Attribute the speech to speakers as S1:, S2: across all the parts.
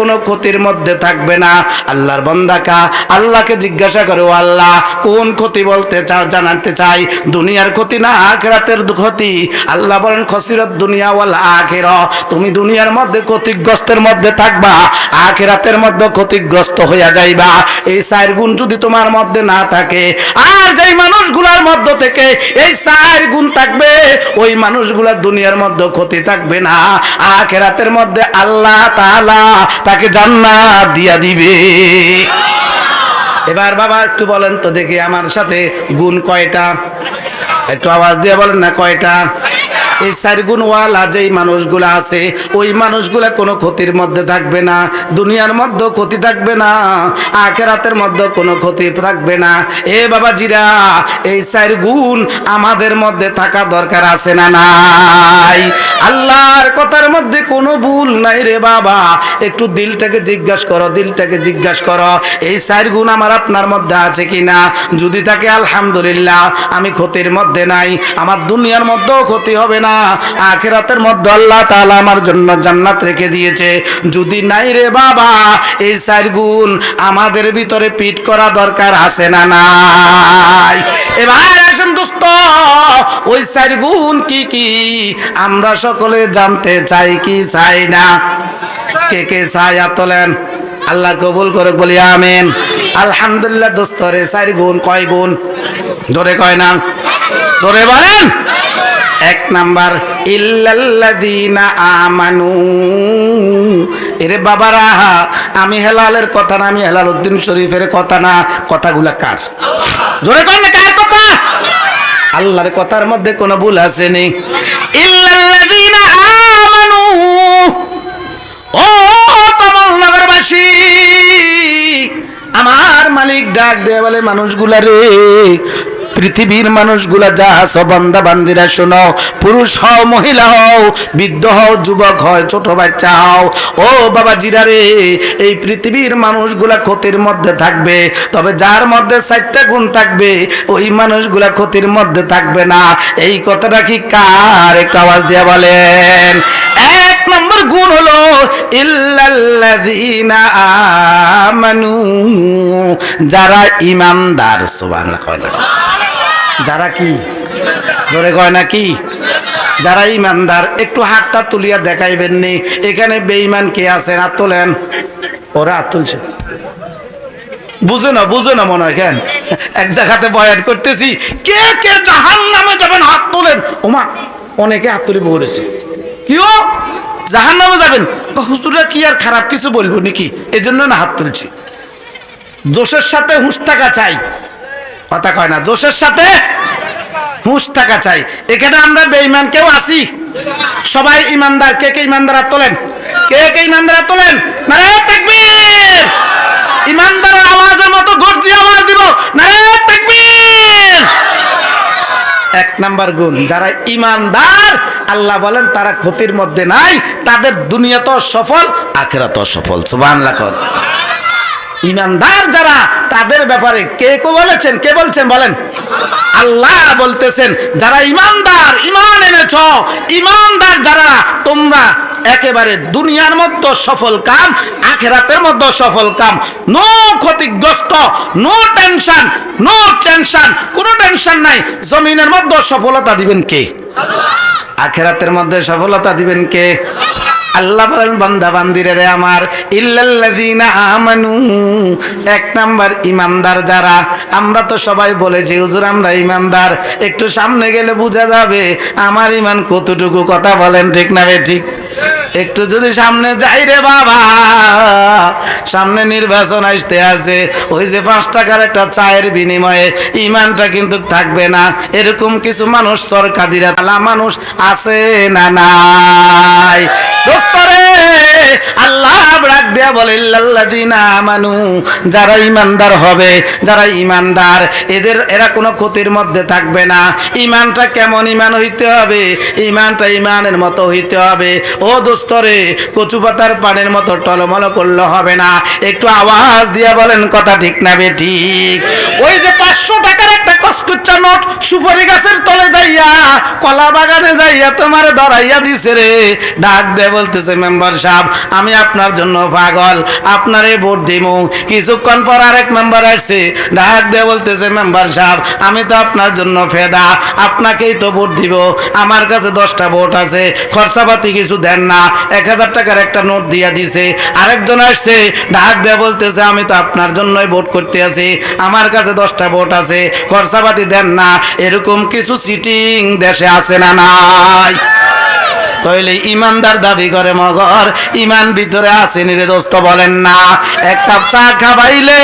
S1: কোনো ক্ষতির মধ্যে থাকবে না। আল্লাহর বন্দাকা আল্লাহকে জিজ্ঞাসা করে আল্লাহ, কোন ক্ষতি বলতে চাও জানাতে চাই? দুনিয়ার ক্ষতি না আখেরাতের ক্ষতি? আল্লাহ বলেন, খসিরত দুনিয়া ওয়াল আখের। তুমি দুনিয়ার মধ্যে ক্ষতিগ্রস্তের মধ্যে থাকবা, আখেরাতের মধ্যে ক্ষতিগ্রস্ত হইয়া যাইবা। এই চার গুণ যদি তোমার মধ্যে না থাকে, আর যেই মানুষগুলার মধ্য থেকে এই চার গুণ থাকবে, ওই মানুষগুলার দুনিয়ার মধ্যে ক্ষতি থাকবে না। আখেরাতের মধ্যে আল্লাহ তাআলা তাকে জান্নাত দিয়া দিবে। এবার বাবা একটু বলেন তো দেখি আমার সাথে গুণ কয়টা? একটু আওয়াজ দিয়ে বলেন না কয়টা? এই চার গুণওয়ালা যেই মানুষগুলা আছে, ওই মানুষগুলা কোনো ক্ষতির মধ্যে থাকবে না, দুনিয়ার মধ্যে ক্ষতি থাকবে না, আখেরাতের মধ্যে কোনো ক্ষতি থাকবে না। এ বাবা জিরা এই চার গুণ আমাদের মধ্যে থাকা দরকার আছে না নাই? আল্লাহর কথার মধ্যে কোনো ভুল নাই রে বাবা। একটু দিলটাকে জিজ্ঞাসা করো, দিলটাকে জিজ্ঞাসা করো, এই চার গুণ আমার আপনার মধ্যে আছে কি না যদি থাকে আলহামদুলিল্লাহ, আমি ক্ষতির মধ্যে নাই, আমার দুনিয়ার মধ্যেও ক্ষতি হবে না, আখেরাতের মধ্যে আল্লাহ তাআলা আমার জন্য জান্নাত রেখে দিয়েছে। যদি নাই রে বাবা, এই চার গুণ আমাদের ভিতরে পিট করা দরকার আছে না নাই? এবার আসেন দোস্ত, ওই চার গুণ কি কি? আমরা সকলে জানতে চাই কি চাই না? কে কে চাই আর তোলেন। আল্লাহ কবুল করে বলি আমিন। আলহামদুলিল্লাহ দোস্ত রে, চার গুণ, কয় গুণ? জোরে কয় না? জোরে বলেন। এক নাম্বার, ইল্লাল্লাযীনা আমানু। এরে বাবারা, আমি হেলালের কথা না, আমি হেলাল উদ্দিন শরীফের কথা না। কথাগুলা কার? জোরে কর না, কার কথা? আল্লাহর কথার মধ্যে কোনো ভুল আছে নি? ও কমলনগরবাসী, আমার মালিক ডাক দেয়া বলে মানুষগুলা রে, পৃথিবীর মানুষগুলা যা সবন্দা বান্দিরা শোনো, পুরুষ হও, মহিলা হও, বৃদ্ধ হও, যুবক হয়, ছোট বাচ্চা হও। ও বাবা জিরা রে, এই পৃথিবীর মানুষগুলা ক্ষতির মধ্যে থাকবে, তবে যার মধ্যে চারটা গুণ থাকবে, ওই মানুষগুলা ক্ষতির মধ্যে থাকবে না। এই কথাটা কি কার? একটু আওয়াজ দিয়া বলেন নম্বর গুণ হলো, ইল্লাল্লাযীনা যারা ইমানদার সুবহানাল্লাহ যারা কি? ধরে কয় না কি? যারা ইমানদার একটু হাতটা তুলিয়া দেখাইবেন নি এখানে বেঈমান কে আছেন? হাত তোলেন। ওরা হাত তুলছে। বুঝো না বুঝো না মনে হয় কেন? এক জায়গাতে বয়ান করতেছি, কে কে জাহান নামে যাবেন? হাত তোলেন। ওমা অনেকে হাত তুলে বলেছে। কিও? জাহান নামে যাবেন হুজুরা, কি আর খারাপ কিছু বলব নাকি? এই জন্য না হাত তুলছি। দোষের সাথে হুঁশ থাকা চাই। কথা কয় না, দোষের সাথে হুঁশ থাকা চাই। এখানে আমরা বেঈমান কেউ আসি সবাই ইমানদার কে কে ইমানদার তোলেন? কে কে ইমানদার তোলেন? নারে তাকবীর! ইমানদার আওয়াজের মতো গর্জি আওয়াজ দিব। নারে তাকবীর! এক নাম্বার গুণ। যারা ইমানদার, আল্লাহ বলেন, তারা ক্ষতির মধ্যে নাই, তাদের দুনিয়া তো সফল আখেরা তো সফল। সুবান লাখন ইমানদার যারা, তাদের ব্যাপারে কে কে বলেছেন? কে বলছেন বলেন? আল্লাহ বলতেছেন, যারা ইমানদার, ইমান এনেছ, ইমানদার যারা, তোমরা একেবারে দুনিয়ার মধ্যে সফল কাম, আখেরাতের মধ্যে সফল কাম। নো ক্ষতিগ্রস্ত নো টেনশন নো টেনশন কোনো টেনশন নাই। জমিনের মধ্যে সফলতা দিবেন কে? আখেরাতের মধ্যে সফলতা দিবেন কে? আল্লাহ বলেন, বান্দা, বান্দিরে রে আমার, ইল্লাল্লাযীনা আমানু। এক নাম্বার ইমানদার যারা, আমরা তো সবাই বলেছি, হুজুর, আমরা ইমানদার। একটু সামনে গেলে বোঝা যাবে, আমার ইমান কতটুকু কথা বলেন ঠিক না বে ঠিক? একটু যদি সামনে যাই রে বাবা, সামনে নির্বাচন আসতে আছে, ওই যে পাঁচ টাকার একটা চায়ের বিনিময়ে ইমানটা কিন্তু থাকবে না। এরকম কিছু মানুষ সরকার দিরা মানুষ আছে না নাই? দোস্তরে আল্লাহ ডাক দেয়া বলে আমানু, যারা ইমানদার হবে, যারা ইমানদার এদের, এরা কোনো ক্ষতির মধ্যে থাকবে না। ইমানটা কেমন ইমান হইতে হবে? ইমানটা ইমানের মতো হইতে হবে। ও দোস্তরে কচু পাতার পানের মতো টলমল করলে হবে না। একটু আওয়াজ দিয়া বলেন, কথা ঠিক না বে ঠিক? ওই যে পাঁচ একশো টাকার একটা কস্কুচ্চা নোট সুপারি গাছের তলে যাইয়া, কলা বাগানে যাইয়া তোমার ধরাইয়া দিছে রে। ডাক দে বলতেছে মেম্বার সাহেব আমি আপনার জন্য পাগল। আপনারে ভোট দিমু। কিছুক্ষণ পর আরেক মেম্বার আসছে। ডাক দে বলতেছে মেম্বার সাহেব, আমি তো আপনার জন্য ফেদা। আপনাকেই তো ভোট দিব। আমার কাছে দশটা ভোট আছে। খরচাপাতি কিছু দেন না। এক হাজার টাকার একটা নোট দিয়া দিছে। আরেকজন আসছে। ডাক দেয়া বলতেছে, আমি তো আপনার জন্যই ভোট করতে আছি। আমার কাছে দশটা ভোট আছে। খরচাপাতি দেন না। এরকম কিছু সিটিং দেশে আছে না নাই? কইলে, ইমানদার দাবি করে মগর, ইমান ভিতরে আসেনি রে দোস্ত, বলেন না। এক কাপ চা খাবাইলে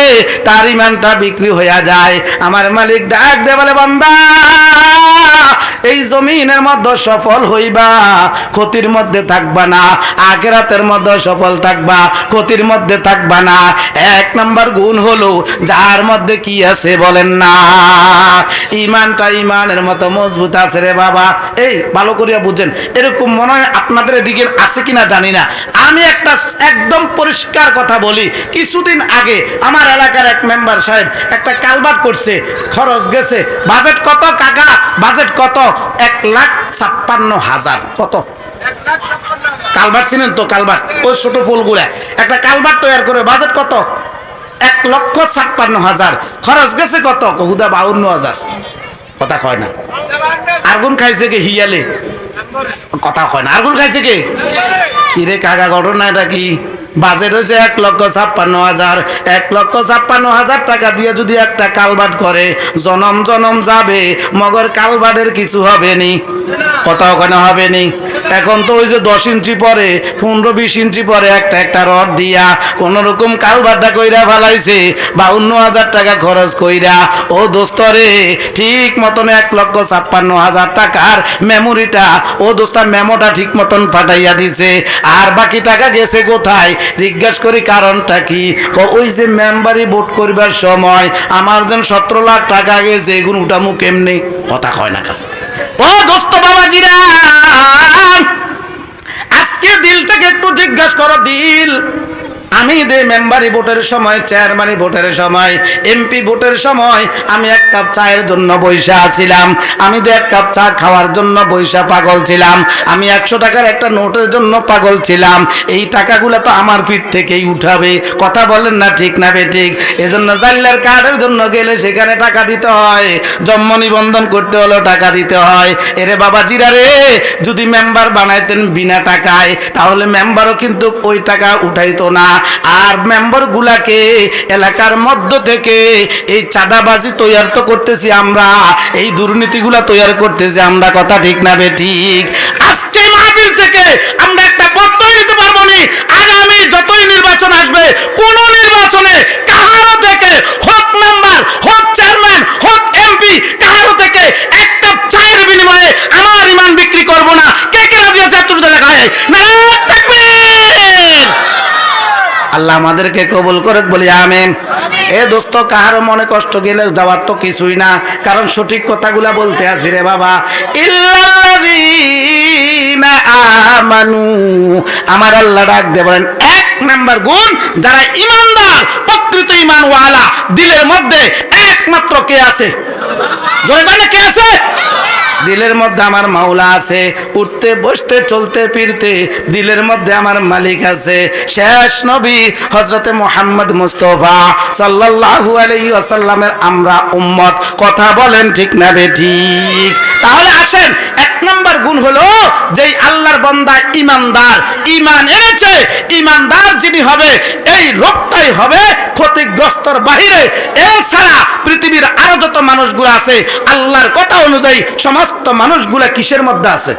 S1: তার ইমানটা বিক্রি হইয়া যায়। আমার মালিক ডাক দে বলে, বান্দা এই জমিনের মধ্যে সফল হইবা, ক্ষতির মধ্যে থাকবা না, আখেরাতের মধ্যে সফল থাকবা, ক্ষতির মধ্যে থাকবা না। এক নাম্বার গুণ হলো, যার মধ্যে কি আছে বলেন না। ইমানটা ইমানের মতো মজবুত আছে রে বাবা। এই, ভালো করিয়া বুঝেন, এরকম মনে হয় আপনাদের এদিকে আছে কিনা জানি না। আমি একটা একদম পরিষ্কার কথা বলি, কিছুদিন আগে আমার এলাকার এক মেম্বার সাহেব একটা কালবাট করছে, খরচ গেছে, বাজেট কত কাকা, বাজেট কত? এক লাখ ছাপ্পান্ন হাজার। কত? কালবার চিনেন তো কালবার ওই ছোট ফুলগুলা। একটা কালবার তৈরি করে বাজেট কত? এক লক্ষ ছাপ্পান্ন হাজার। খরচ গেছে কত? কহুদা বাউন্ন হাজার। কথা কয় না। আরগুন খাইছে কে হিয়ালে? কথা কয় না। আরগুন খাইছে কে? কিরে কাকা ঘটনা এটা কি? বাজেট হয়েছে এক লক্ষ ছাপ্পান্ন হাজার। এক লক্ষ ছাপ্পান্ন হাজার টাকা দিয়ে যদি একটা কালবাট করে, জনম জনম যাবে, মগর কালবাটের কিছু হবে নি। কত ওখানে হবে নি। এখন তো ওই যে দশ ইঞ্চি পরে, পনেরো বিশ ইঞ্চি পরে একটা একটা রড দিয়া কোন রকম কালবাটটা কইরা ফেলাইছে, বাউন্ন হাজার টাকা খরচ কইরা। ও দোস্তরে ঠিক মতন এক লক্ষ ছাপ্পান্ন হাজার টাকার মেমোরিটা ও দোস্তার মেমোটা ঠিক মতন ফাটাইয়া দিছে। আর বাকি টাকা গেছে কোথায়? জিজ্ঞাসা করি, কারণটা কি? ওই যে মেম্বারি ভোট করিবার সময় আমার যেন সতেরো লাখ টাকা আগে যে গুণ উঠামু কেমনি? কথা কয় না দোস্ত বাবাজিরা, আজকে দিল থেকে একটু জিজ্ঞাসা করো, দিল। আমি দে মেম্বারি ভোটের সময় চেয়ারম্যানি ভোটের সময়, এমপি ভোটের সময়, আমি এক কাপ চায়ের জন্য বৈশা আছিলাম আমি দে এক কাপ চা খাওয়ার জন্য বৈশা পাগল ছিলাম। আমি একশো টাকার একটা নোটের জন্য পাগল ছিলাম। এই টাকাগুলো তো আমার পিঠ থেকেই উঠাবে। কথা বলেন না ঠিক না বে ঠিক এজন্য জাল্লার কার্ডের জন্য গেলে সেখানে টাকা দিতে হয়। জন্ম নিবন্ধন করতে হলেও টাকা দিতে হয়। এরে বাবা জিরা রে, যদি মেম্বার বানাইতেন বিনা টাকায়, তাহলে মেম্বারও কিন্তু ওই টাকা উঠাইতো না। আর মেম্বার গুলাকে এলাকার মধ্য থেকে এই চাঁদাবাজি তৈয়ার তো করতেছি আমরা, এই দুর্নীতিগুলা তৈয়ার করতেছি আমরা, কথা ঠিক না বে ঠিক? আজকে মাহফিল থেকে আমরা একটা বক্তব্য নিতে পারব নি। আগামী যতই নির্বাচন আসবে, কোন নির্বাচনে কাহারো থেকে হোক মেম্বার হোক চেয়ারম্যান হোক এমপি কাহারো থেকে এক কাপ চায়ের বিনিময়ে আমার ইমান বিক্রি করব না। কে কে রাজি আছে একটু দেখা না আল্লাহ আমাদেরকে কবুল করে বলি আমেন। এ দোস্ত, কাহারও মনে কষ্ট গেলে যাওয়ার তো কিছুই না। কারণ সঠিক কথাগুলা বলতে আছি রে বাবা। ইল্লাল্লাযীনা আমানু। আমার আল্লাহ ডাক দিয়ে বলেন, এক নাম্বার গুণ, যারা ইমানদার, প্রকৃত ইমানওয়ালা, দিলের মধ্যে একমাত্র কে আছে? জোরে বলে কে আছে? দিলের মধ্যে আমার মাওলা আছে। উঠতে, বসতে, চলতে, ফিরতে দিলের মধ্যে আমার মালিক আছে। শেষ নবী হজরতে মোহাম্মদ মুস্তফা সাল্লাল্লাহু আলাইহি ওয়াসাল্লামের আমরা উম্মত। কথা বলেন ঠিক না বেঠিক তাহলে আসেন, এক নম্বর গুণ হলো যেই আল্লাহর বন্দা ইমানদার। ইমান এনেছে, ইমানদার যিনি হবে, এই লোকটাই হবে ক্ষতিগ্রস্তর বাহিরে। এছাড়া পৃথিবীর আরও যত মানুষগুলো আছে, আল্লাহর কথা অনুযায়ী সমস্ত মানুষগুলা কিসের মধ্যে আছে?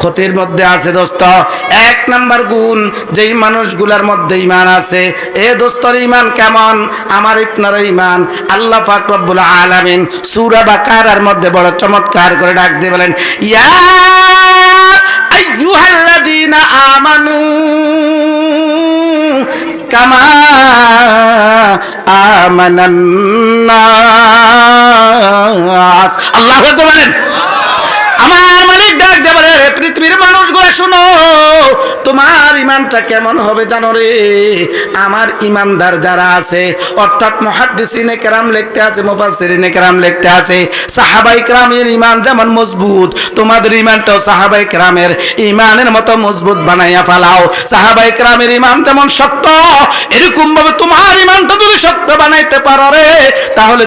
S1: ক্ষতির মধ্যে আছে, দোস্ত। এক নাম্বার গুণ যেই মানুষগুলার মধ্যে ইমান আছে, এ দোস্তর ইমান কেমন? আমার ইপনার ইমান আল্লাহ পাক রব্বুল আলামিন সূরা বাকারার মধ্যে বড় চমৎকার করে ডাক দিয়ে বলেন, ইয়া আমানু কামা আল্লাহু বলেন। আমার মালিক ডাক দে বলে রে পৃথিবীর মানুষগুলো শুনো, তোমার ইমানটা কেমন হবে জানো রে? আমার ইমানদার যারা আছে, অর্থাৎ মহাদ্দিসিনে কেরাম লিখতে আছে, মুফাসসিরিনে কেরাম লিখতে আছে, সাহাবাই কেরামের ইমান যেমন মজবুত, তোমাদের ইমানটাও সাহাবাই কেরামের ইমানের মতো মজবুত বানাইয়া ফালাও। সাহাবাই কেরামের ইমান যেমন শক্ত এরকম ভাবে তোমার ইমানটা যদি শক্ত বানাইতে পারো রে, তাহলে